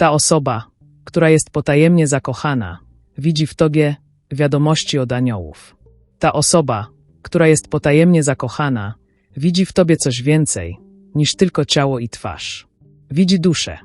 Ta osoba, która jest potajemnie zakochana, widzi w tobie wiadomości od aniołów. Ta osoba, która jest potajemnie zakochana, widzi w tobie coś więcej niż tylko ciało i twarz. Widzi duszę,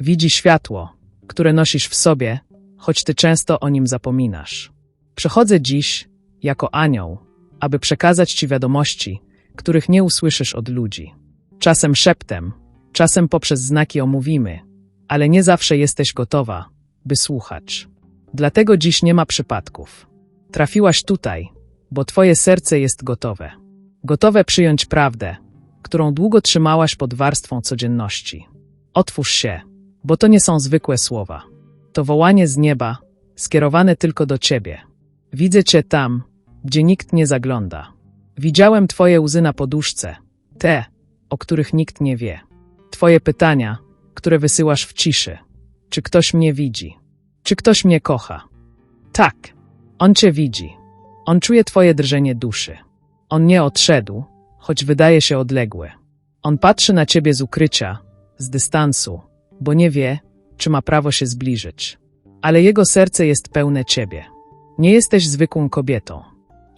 widzi światło, które nosisz w sobie, choć ty często o nim zapominasz. Przechodzę dziś jako anioł, aby przekazać ci wiadomości, których nie usłyszysz od ludzi. Czasem szeptem, czasem poprzez znaki omówimy, ale nie zawsze jesteś gotowa, by słuchać. Dlatego dziś nie ma przypadków. Trafiłaś tutaj, bo twoje serce jest gotowe. Gotowe przyjąć prawdę, którą długo trzymałaś pod warstwą codzienności. Otwórz się, bo to nie są zwykłe słowa. To wołanie z nieba, skierowane tylko do ciebie. Widzę cię tam, gdzie nikt nie zagląda. Widziałem twoje łzy na poduszce, te, o których nikt nie wie. Twoje pytania, które wysyłasz w ciszy. Czy ktoś mnie widzi? Czy ktoś mnie kocha? Tak, on cię widzi. On czuje twoje drżenie duszy. On nie odszedł, choć wydaje się odległy. On patrzy na ciebie z ukrycia, z dystansu, bo nie wie, czy ma prawo się zbliżyć. Ale jego serce jest pełne ciebie. Nie jesteś zwykłą kobietą.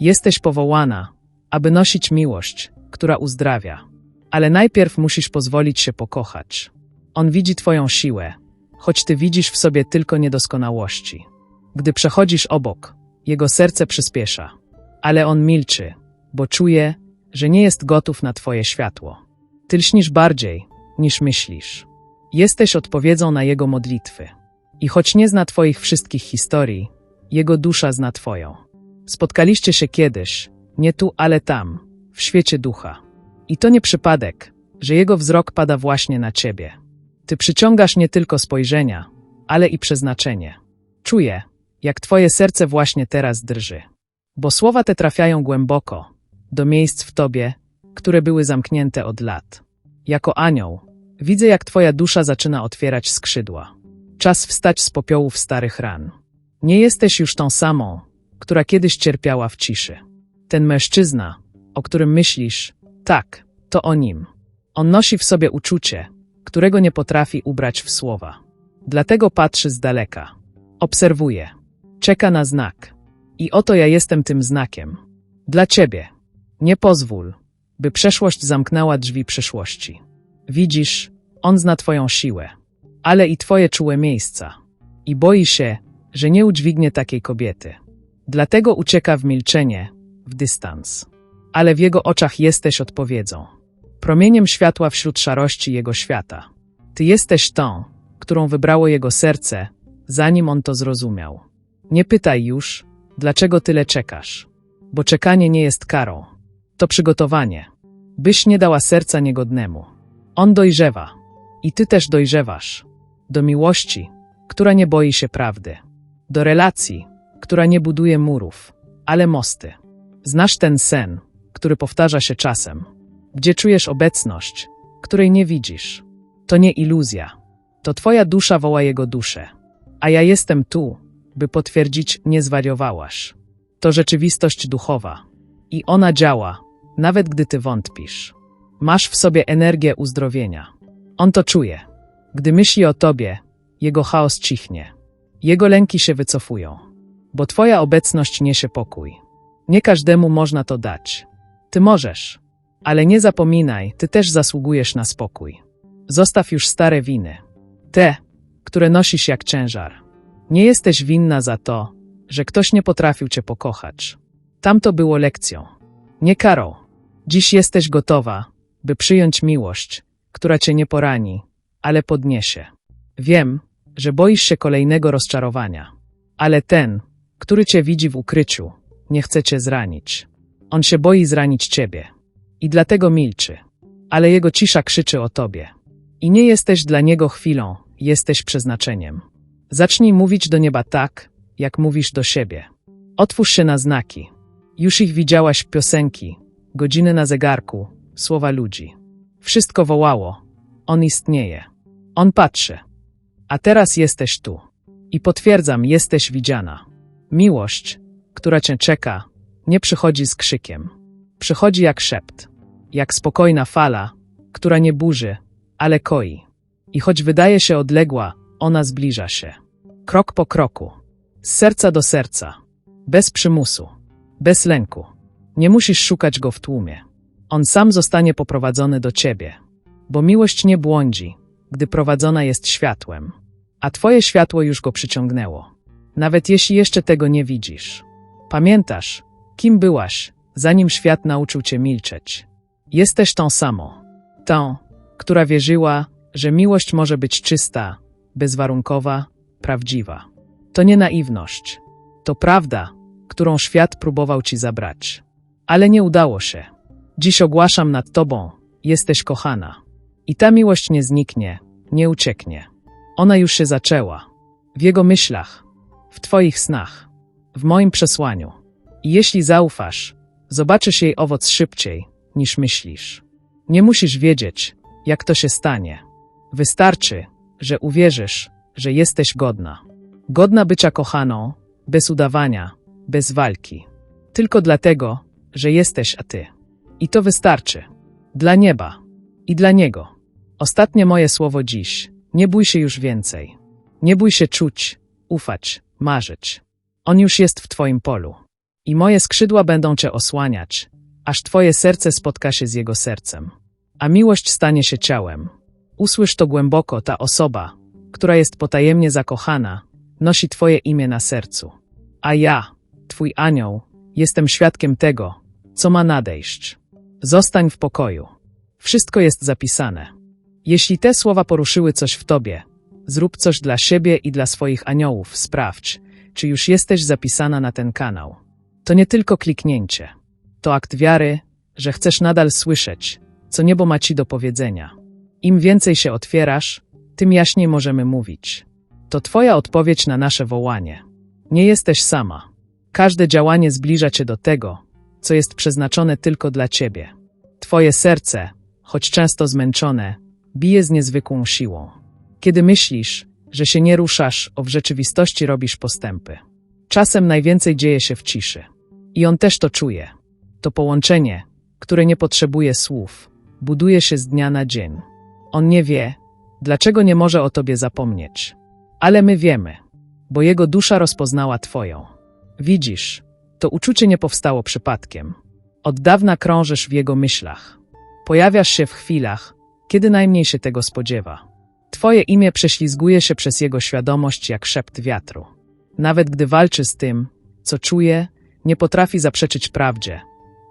Jesteś powołana, aby nosić miłość, która uzdrawia. Ale najpierw musisz pozwolić się pokochać. On widzi Twoją siłę, choć Ty widzisz w sobie tylko niedoskonałości. Gdy przechodzisz obok, jego serce przyspiesza, ale on milczy, bo czuje, że nie jest gotów na Twoje światło. Ty lśnisz bardziej, niż myślisz. Jesteś odpowiedzią na jego modlitwy. I choć nie zna Twoich wszystkich historii, jego dusza zna Twoją. Spotkaliście się kiedyś, nie tu, ale tam, w świecie ducha. I to nie przypadek, że jego wzrok pada właśnie na Ciebie. Ty przyciągasz nie tylko spojrzenia, ale i przeznaczenie. Czuję, jak Twoje serce właśnie teraz drży. Bo słowa te trafiają głęboko, do miejsc w Tobie, które były zamknięte od lat. Jako anioł, widzę jak Twoja dusza zaczyna otwierać skrzydła. Czas wstać z popiołów starych ran. Nie jesteś już tą samą, która kiedyś cierpiała w ciszy. Ten mężczyzna, o którym myślisz, tak, to o nim. On nosi w sobie uczucie, którego nie potrafi ubrać w słowa. Dlatego patrzy z daleka. Obserwuje. Czeka na znak. I oto ja jestem tym znakiem. Dla ciebie. Nie pozwól, by przeszłość zamknęła drzwi przyszłości. Widzisz, on zna twoją siłę, ale i twoje czułe miejsca. I boi się, że nie udźwignie takiej kobiety. Dlatego ucieka w milczenie, w dystans. Ale w jego oczach jesteś odpowiedzią. Promieniem światła wśród szarości jego świata. Ty jesteś tą, którą wybrało jego serce, zanim on to zrozumiał. Nie pytaj już, dlaczego tyle czekasz, bo czekanie nie jest karą. To przygotowanie, byś nie dała serca niegodnemu. On dojrzewa i ty też dojrzewasz. Do miłości, która nie boi się prawdy. Do relacji, która nie buduje murów, ale mosty. Znasz ten sen, który powtarza się czasem, gdzie czujesz obecność, której nie widzisz. To nie iluzja. To twoja dusza woła jego duszę. A ja jestem tu, by potwierdzić, nie zwariowałaś. To rzeczywistość duchowa. I ona działa, nawet gdy ty wątpisz. Masz w sobie energię uzdrowienia. On to czuje. Gdy myśli o tobie, jego chaos cichnie. Jego lęki się wycofują. Bo twoja obecność niesie pokój. Nie każdemu można to dać. Ty możesz. Ale nie zapominaj, ty też zasługujesz na spokój. Zostaw już stare winy. Te, które nosisz jak ciężar. Nie jesteś winna za to, że ktoś nie potrafił cię pokochać. Tamto było lekcją, nie karą. Dziś jesteś gotowa, by przyjąć miłość, która cię nie porani, ale podniesie. Wiem, że boisz się kolejnego rozczarowania, ale ten, który cię widzi w ukryciu, nie chce cię zranić. On się boi zranić ciebie i dlatego milczy, ale jego cisza krzyczy o tobie. I nie jesteś dla niego chwilą, jesteś przeznaczeniem. Zacznij mówić do nieba tak, jak mówisz do siebie. Otwórz się na znaki. Już ich widziałaś piosenki, godziny na zegarku, słowa ludzi. Wszystko wołało. On istnieje. On patrzy. A teraz jesteś tu. I potwierdzam, jesteś widziana. Miłość, która cię czeka, nie przychodzi z krzykiem. Przychodzi jak szept, jak spokojna fala, która nie burzy, ale koi. I choć wydaje się odległa, ona zbliża się. Krok po kroku. Z serca do serca. Bez przymusu. Bez lęku. Nie musisz szukać go w tłumie. On sam zostanie poprowadzony do ciebie. Bo miłość nie błądzi, gdy prowadzona jest światłem. A twoje światło już go przyciągnęło. Nawet jeśli jeszcze tego nie widzisz. Pamiętasz, kim byłaś, zanim świat nauczył cię milczeć. Jesteś tą samą. Tą, która wierzyła, że miłość może być czysta, bezwarunkowa, prawdziwa. To nie naiwność. To prawda, którą świat próbował ci zabrać. Ale nie udało się. Dziś ogłaszam nad tobą, jesteś kochana. I ta miłość nie zniknie, nie ucieknie. Ona już się zaczęła. W jego myślach, w twoich snach, w moim przesłaniu. I jeśli zaufasz, zobaczysz jej owoc szybciej, niż myślisz. Nie musisz wiedzieć, jak to się stanie. Wystarczy, że uwierzysz, że jesteś godna. Godna bycia kochaną, bez udawania, bez walki. Tylko dlatego, że jesteś a ty. I to wystarczy. Dla nieba. I dla niego. Ostatnie moje słowo dziś. Nie bój się już więcej. Nie bój się czuć, ufać, marzyć. On już jest w twoim polu. I moje skrzydła będą cię osłaniać, aż twoje serce spotka się z jego sercem. A miłość stanie się ciałem. Usłysz to głęboko, ta osoba, która jest potajemnie zakochana, nosi twoje imię na sercu. A ja, twój anioł, jestem świadkiem tego, co ma nadejść. Zostań w pokoju. Wszystko jest zapisane. Jeśli te słowa poruszyły coś w tobie, zrób coś dla siebie i dla swoich aniołów. Sprawdź, czy już jesteś zapisana na ten kanał. To nie tylko kliknięcie. To akt wiary, że chcesz nadal słyszeć, co niebo ma ci do powiedzenia. Im więcej się otwierasz, tym jaśniej możemy mówić. To Twoja odpowiedź na nasze wołanie. Nie jesteś sama. Każde działanie zbliża Cię do tego, co jest przeznaczone tylko dla Ciebie. Twoje serce, choć często zmęczone, bije z niezwykłą siłą. Kiedy myślisz, że się nie ruszasz, o w rzeczywistości robisz postępy. Czasem najwięcej dzieje się w ciszy. I on też to czuje. To połączenie, które nie potrzebuje słów, buduje się z dnia na dzień. On nie wie, dlaczego nie może o tobie zapomnieć. Ale my wiemy, bo jego dusza rozpoznała twoją. Widzisz, to uczucie nie powstało przypadkiem. Od dawna krążysz w jego myślach. Pojawiasz się w chwilach, kiedy najmniej się tego spodziewa. Twoje imię prześlizguje się przez jego świadomość jak szept wiatru. Nawet gdy walczy z tym, co czuje, nie potrafi zaprzeczyć prawdzie.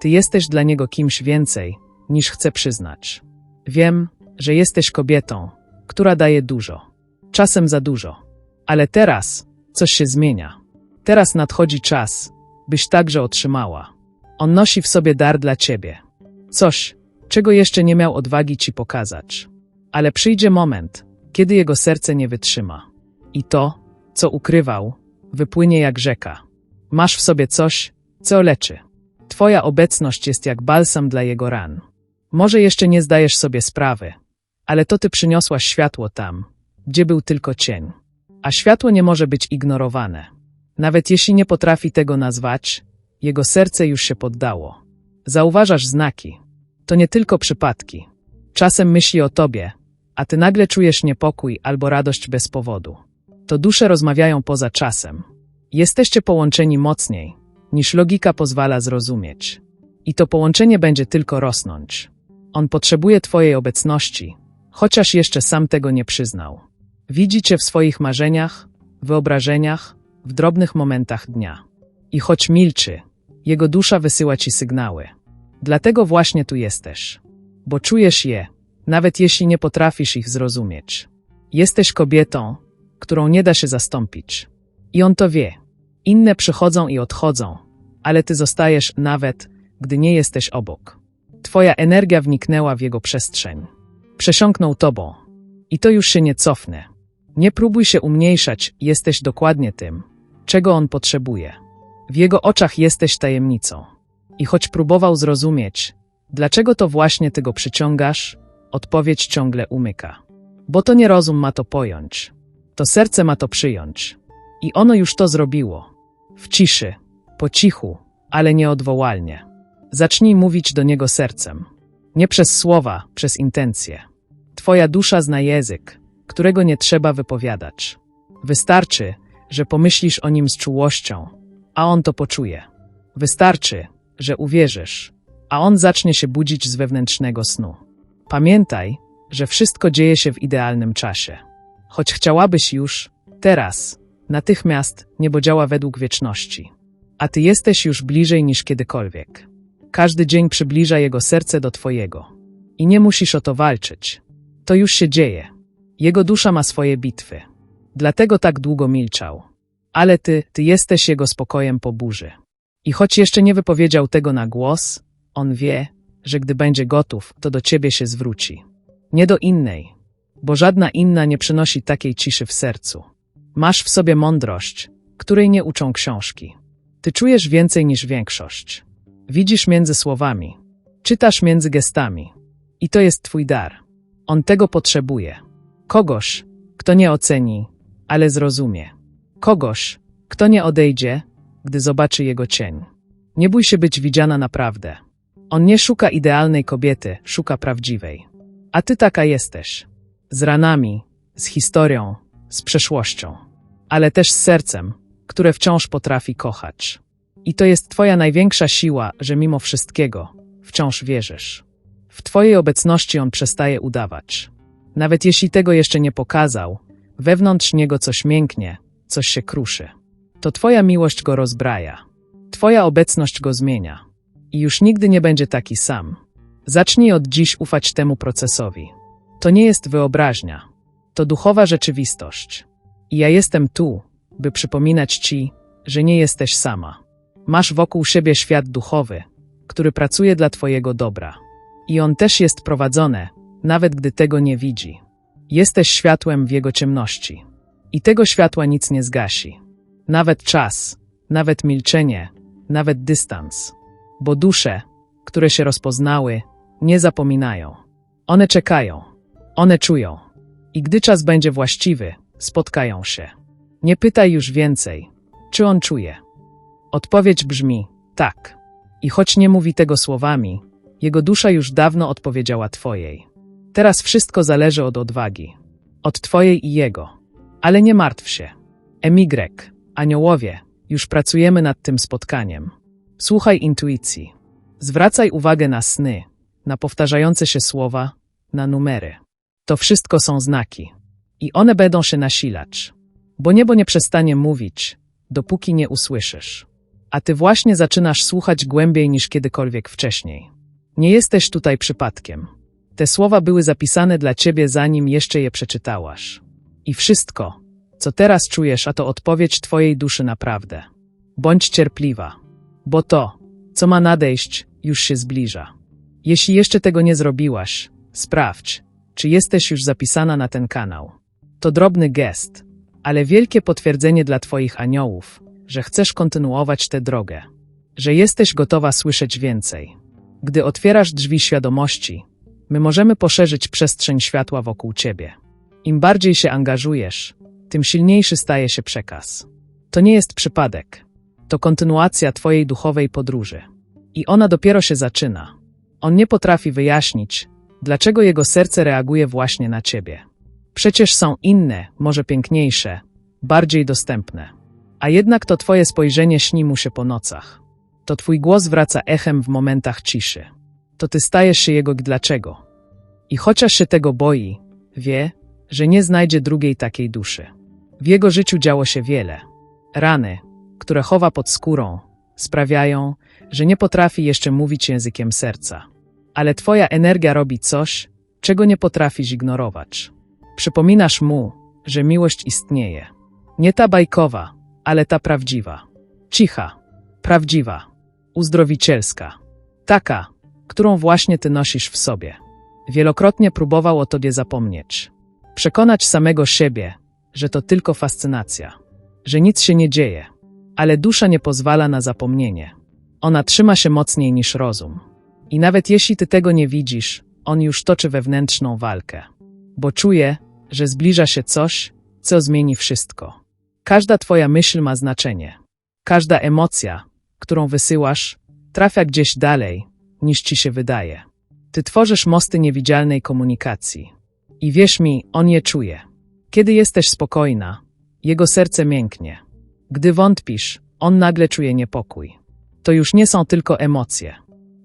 Ty jesteś dla niego kimś więcej, niż chce przyznać. Wiem, że jesteś kobietą, która daje dużo. Czasem za dużo. Ale teraz coś się zmienia. Teraz nadchodzi czas, byś także otrzymała. On nosi w sobie dar dla ciebie. Coś, czego jeszcze nie miał odwagi ci pokazać. Ale przyjdzie moment, kiedy jego serce nie wytrzyma. I to, co ukrywał, wypłynie jak rzeka. Masz w sobie coś, co leczy. Twoja obecność jest jak balsam dla jego ran. Może jeszcze nie zdajesz sobie sprawy, ale to ty przyniosłaś światło tam, gdzie był tylko cień. A światło nie może być ignorowane. Nawet jeśli nie potrafi tego nazwać, jego serce już się poddało. Zauważasz znaki. To nie tylko przypadki. Czasem myśli o tobie, a ty nagle czujesz niepokój albo radość bez powodu. To dusze rozmawiają poza czasem. Jesteście połączeni mocniej, niż logika pozwala zrozumieć. I to połączenie będzie tylko rosnąć. On potrzebuje Twojej obecności, chociaż jeszcze sam tego nie przyznał. Widzi Cię w swoich marzeniach, wyobrażeniach, w drobnych momentach dnia. I choć milczy, jego dusza wysyła Ci sygnały. Dlatego właśnie tu jesteś. Bo czujesz je, nawet jeśli nie potrafisz ich zrozumieć. Jesteś kobietą, którą nie da się zastąpić. I on to wie. Inne przychodzą i odchodzą, ale ty zostajesz nawet, gdy nie jesteś obok. Twoja energia wniknęła w jego przestrzeń. Przesiąknął tobą. I to już się nie cofnie. Nie próbuj się umniejszać, jesteś dokładnie tym, czego on potrzebuje. W jego oczach jesteś tajemnicą. I choć próbował zrozumieć, dlaczego to właśnie ty go przyciągasz, odpowiedź ciągle umyka. Bo to nie rozum ma to pojąć. To serce ma to przyjąć. I ono już to zrobiło. W ciszy, po cichu, ale nieodwołalnie. Zacznij mówić do niego sercem. Nie przez słowa, przez intencje. Twoja dusza zna język, którego nie trzeba wypowiadać. Wystarczy, że pomyślisz o nim z czułością, a on to poczuje. Wystarczy, że uwierzysz, a on zacznie się budzić z wewnętrznego snu. Pamiętaj, że wszystko dzieje się w idealnym czasie. Choć chciałabyś już, teraz, natychmiast, niebo działa według wieczności. A ty jesteś już bliżej niż kiedykolwiek. Każdy dzień przybliża jego serce do twojego. I nie musisz o to walczyć. To już się dzieje. Jego dusza ma swoje bitwy. Dlatego tak długo milczał. Ale ty, ty jesteś jego spokojem po burzy. I choć jeszcze nie wypowiedział tego na głos, on wie, że gdy będzie gotów, to do ciebie się zwróci. Nie do innej, bo żadna inna nie przynosi takiej ciszy w sercu. Masz w sobie mądrość, której nie uczą książki. Ty czujesz więcej niż większość. Widzisz między słowami, czytasz między gestami. I to jest twój dar. On tego potrzebuje. Kogoś, kto nie oceni, ale zrozumie. Kogoś, kto nie odejdzie, gdy zobaczy jego cień. Nie bój się być widziana naprawdę. On nie szuka idealnej kobiety, szuka prawdziwej. A ty taka jesteś. Z ranami, z historią, z przeszłością, ale też z sercem, które wciąż potrafi kochać. I to jest Twoja największa siła, że mimo wszystkiego wciąż wierzysz. W Twojej obecności on przestaje udawać. Nawet jeśli tego jeszcze nie pokazał, wewnątrz niego coś mięknie, coś się kruszy. To Twoja miłość go rozbraja. Twoja obecność go zmienia. I już nigdy nie będzie taki sam. Zacznij od dziś ufać temu procesowi. To nie jest wyobraźnia, to duchowa rzeczywistość. I ja jestem tu, by przypominać Ci, że nie jesteś sama. Masz wokół siebie świat duchowy, który pracuje dla Twojego dobra. I on też jest prowadzony, nawet gdy tego nie widzi. Jesteś światłem w jego ciemności. I tego światła nic nie zgasi. Nawet czas, nawet milczenie, nawet dystans. Bo dusze, które się rozpoznały, nie zapominają. One czekają, one czują. I gdy czas będzie właściwy, spotkają się. Nie pytaj już więcej, czy on czuje. Odpowiedź brzmi tak. I choć nie mówi tego słowami, jego dusza już dawno odpowiedziała Twojej. Teraz wszystko zależy od odwagi. Od Twojej i jego. Ale nie martw się. Emigrek, aniołowie, już pracujemy nad tym spotkaniem. Słuchaj intuicji. Zwracaj uwagę na sny, na powtarzające się słowa, na numery. To wszystko są znaki. I one będą się nasilać. Bo niebo nie przestanie mówić, dopóki nie usłyszysz. A ty właśnie zaczynasz słuchać głębiej niż kiedykolwiek wcześniej. Nie jesteś tutaj przypadkiem. Te słowa były zapisane dla ciebie, zanim jeszcze je przeczytałaś. I wszystko, co teraz czujesz, a to odpowiedź twojej duszy naprawdę. Bądź cierpliwa, bo to, co ma nadejść, już się zbliża. Jeśli jeszcze tego nie zrobiłaś, sprawdź, czy jesteś już zapisana na ten kanał. To drobny gest, ale wielkie potwierdzenie dla Twoich aniołów, że chcesz kontynuować tę drogę, że jesteś gotowa słyszeć więcej. Gdy otwierasz drzwi świadomości, my możemy poszerzyć przestrzeń światła wokół Ciebie. Im bardziej się angażujesz, tym silniejszy staje się przekaz. To nie jest przypadek. To kontynuacja Twojej duchowej podróży. I ona dopiero się zaczyna. On nie potrafi wyjaśnić, dlaczego jego serce reaguje właśnie na Ciebie. Przecież są inne, może piękniejsze, bardziej dostępne. A jednak to Twoje spojrzenie śni mu się po nocach. To Twój głos wraca echem w momentach ciszy. To Ty stajesz się jego dlaczego. I chociaż się tego boi, wie, że nie znajdzie drugiej takiej duszy. W jego życiu działo się wiele. Rany, które chowa pod skórą, sprawiają, że nie potrafi jeszcze mówić językiem serca. Ale Twoja energia robi coś, czego nie potrafisz ignorować. Przypominasz mu, że miłość istnieje. Nie ta bajkowa, ale ta prawdziwa. Cicha, prawdziwa, uzdrowicielska. Taka, którą właśnie ty nosisz w sobie. Wielokrotnie próbował o tobie zapomnieć. Przekonać samego siebie, że to tylko fascynacja, że nic się nie dzieje. Ale dusza nie pozwala na zapomnienie. Ona trzyma się mocniej niż rozum. I nawet jeśli ty tego nie widzisz, on już toczy wewnętrzną walkę. Bo czuje, że zbliża się coś, co zmieni wszystko. Każda twoja myśl ma znaczenie. Każda emocja, którą wysyłasz, trafia gdzieś dalej, niż ci się wydaje. Ty tworzysz mosty niewidzialnej komunikacji. I wierz mi, on je czuje. Kiedy jesteś spokojna, jego serce mięknie. Gdy wątpisz, on nagle czuje niepokój. To już nie są tylko emocje.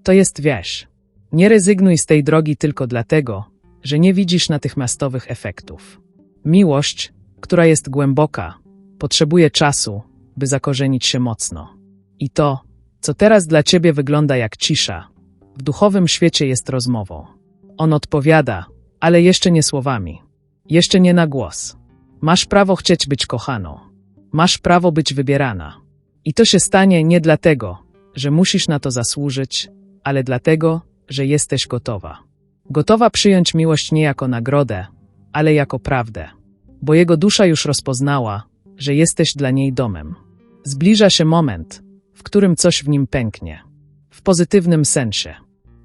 To jest wieś. Nie rezygnuj z tej drogi tylko dlatego, że nie widzisz natychmiastowych efektów. Miłość, która jest głęboka, potrzebuje czasu, by zakorzenić się mocno. I to, co teraz dla ciebie wygląda jak cisza, w duchowym świecie jest rozmową. On odpowiada, ale jeszcze nie słowami, jeszcze nie na głos. Masz prawo chcieć być kochaną, masz prawo być wybierana. I to się stanie nie dlatego, że musisz na to zasłużyć, ale dlatego, że jesteś gotowa. Gotowa przyjąć miłość nie jako nagrodę, ale jako prawdę, bo jego dusza już rozpoznała, że jesteś dla niej domem. Zbliża się moment, w którym coś w nim pęknie. W pozytywnym sensie.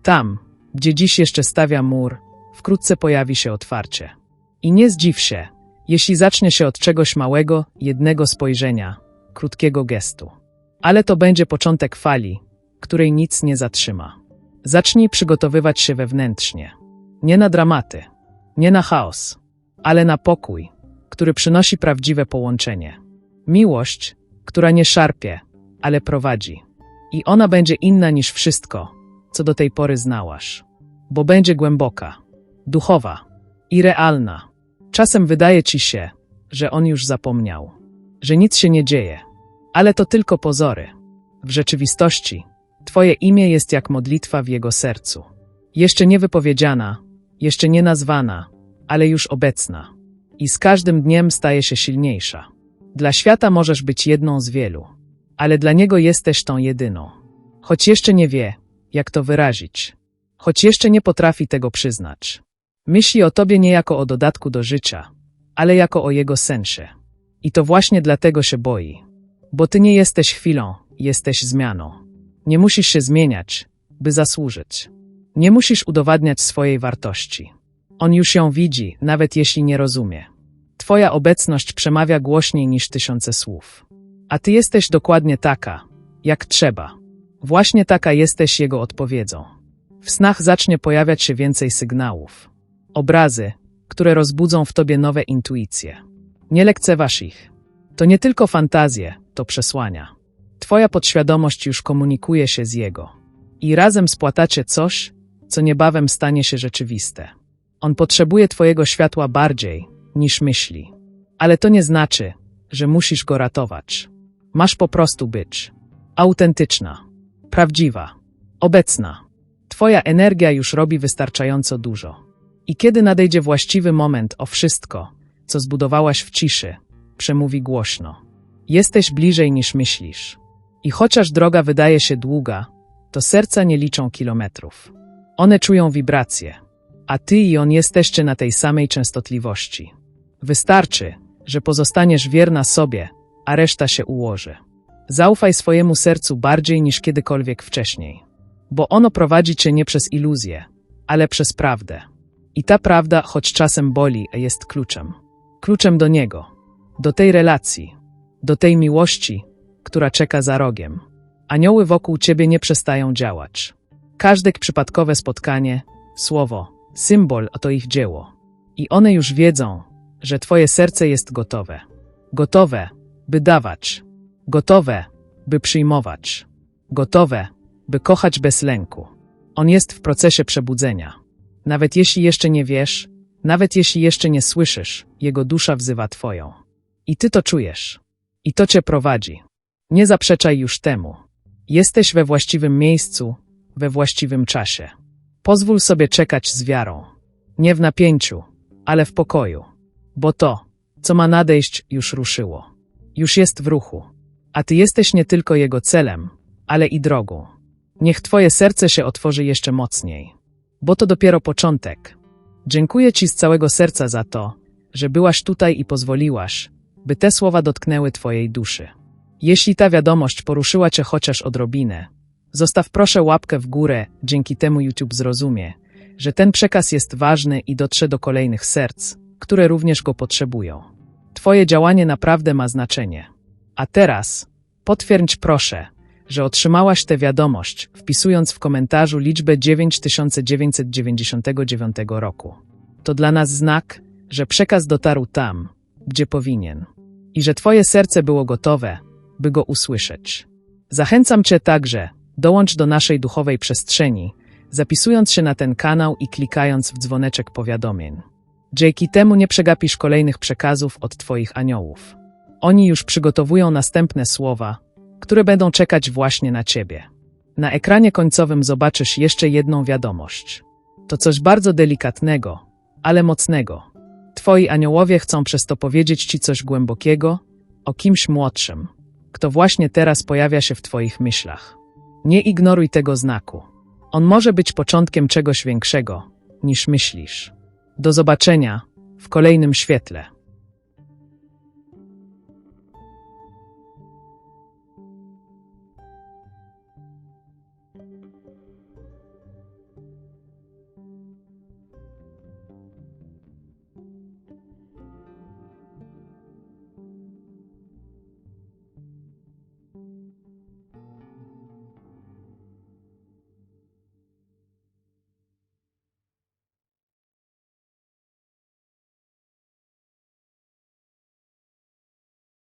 Tam, gdzie dziś jeszcze stawia mur, wkrótce pojawi się otwarcie. I nie zdziw się, jeśli zacznie się od czegoś małego, jednego spojrzenia, krótkiego gestu. Ale to będzie początek fali, której nic nie zatrzyma. Zacznij przygotowywać się wewnętrznie. Nie na dramaty, nie na chaos, ale na pokój, który przynosi prawdziwe połączenie. Miłość, która nie szarpie, ale prowadzi. I ona będzie inna niż wszystko, co do tej pory znałaś. Bo będzie głęboka, duchowa i realna. Czasem wydaje ci się, że on już zapomniał, że nic się nie dzieje, ale to tylko pozory. W rzeczywistości Twoje imię jest jak modlitwa w jego sercu. Jeszcze nie wypowiedziana, jeszcze nie nazwana, ale już obecna. I z każdym dniem staje się silniejsza. Dla świata możesz być jedną z wielu, ale dla niego jesteś tą jedyną. Choć jeszcze nie wie, jak to wyrazić, choć jeszcze nie potrafi tego przyznać. Myśli o tobie nie jako o dodatku do życia, ale jako o jego sensie. I to właśnie dlatego się boi. Bo ty nie jesteś chwilą, jesteś zmianą. Nie musisz się zmieniać, by zasłużyć. Nie musisz udowadniać swojej wartości. On już ją widzi, nawet jeśli nie rozumie. Twoja obecność przemawia głośniej niż tysiące słów. A ty jesteś dokładnie taka, jak trzeba. Właśnie taka jesteś jego odpowiedzią. W snach zacznie pojawiać się więcej sygnałów. Obrazy, które rozbudzą w tobie nowe intuicje. Nie lekceważ ich. To nie tylko fantazje, to przesłania. Twoja podświadomość już komunikuje się z jego. I razem spłatacie coś, co niebawem stanie się rzeczywiste. On potrzebuje Twojego światła bardziej niż myśli. Ale to nie znaczy, że musisz go ratować. Masz po prostu być autentyczna, prawdziwa, obecna. Twoja energia już robi wystarczająco dużo. I kiedy nadejdzie właściwy moment, o wszystko, co zbudowałaś w ciszy, przemówi głośno. Jesteś bliżej niż myślisz. I chociaż droga wydaje się długa, to serca nie liczą kilometrów. One czują wibracje, a ty i on jesteście na tej samej częstotliwości. Wystarczy, że pozostaniesz wierna sobie, a reszta się ułoży. Zaufaj swojemu sercu bardziej niż kiedykolwiek wcześniej, bo ono prowadzi cię nie przez iluzję, ale przez prawdę. I ta prawda, choć czasem boli, jest kluczem. Kluczem do niego, do tej relacji, do tej miłości, która czeka za rogiem. Anioły wokół ciebie nie przestają działać. Każde przypadkowe spotkanie, słowo, symbol to ich dzieło. I one już wiedzą, że twoje serce jest gotowe. Gotowe, by dawać. Gotowe, by przyjmować. Gotowe, by kochać bez lęku. On jest w procesie przebudzenia. Nawet jeśli jeszcze nie wiesz, nawet jeśli jeszcze nie słyszysz, jego dusza wzywa twoją. I ty to czujesz. I to cię prowadzi. Nie zaprzeczaj już temu. Jesteś we właściwym miejscu, we właściwym czasie. Pozwól sobie czekać z wiarą. Nie w napięciu, ale w pokoju. Bo to, co ma nadejść, już ruszyło. Już jest w ruchu. A ty jesteś nie tylko jego celem, ale i drogą. Niech twoje serce się otworzy jeszcze mocniej. Bo to dopiero początek. Dziękuję ci z całego serca za to, że byłaś tutaj i pozwoliłaś, by te słowa dotknęły twojej duszy. Jeśli ta wiadomość poruszyła Cię chociaż odrobinę, zostaw proszę łapkę w górę, dzięki temu YouTube zrozumie, że ten przekaz jest ważny i dotrze do kolejnych serc, które również go potrzebują. Twoje działanie naprawdę ma znaczenie. A teraz potwierdź proszę, że otrzymałaś tę wiadomość, wpisując w komentarzu liczbę 9999 roku. To dla nas znak, że przekaz dotarł tam, gdzie powinien i że Twoje serce było gotowe, by go usłyszeć. Zachęcam Cię także, dołącz do naszej duchowej przestrzeni, zapisując się na ten kanał i klikając w dzwoneczek powiadomień. Dzięki temu nie przegapisz kolejnych przekazów od Twoich aniołów. Oni już przygotowują następne słowa, które będą czekać właśnie na Ciebie. Na ekranie końcowym zobaczysz jeszcze jedną wiadomość. To coś bardzo delikatnego, ale mocnego. Twoi aniołowie chcą przez to powiedzieć Ci coś głębokiego o kimś młodszym, kto właśnie teraz pojawia się w Twoich myślach. Nie ignoruj tego znaku. On może być początkiem czegoś większego, niż myślisz. Do zobaczenia w kolejnym świetle.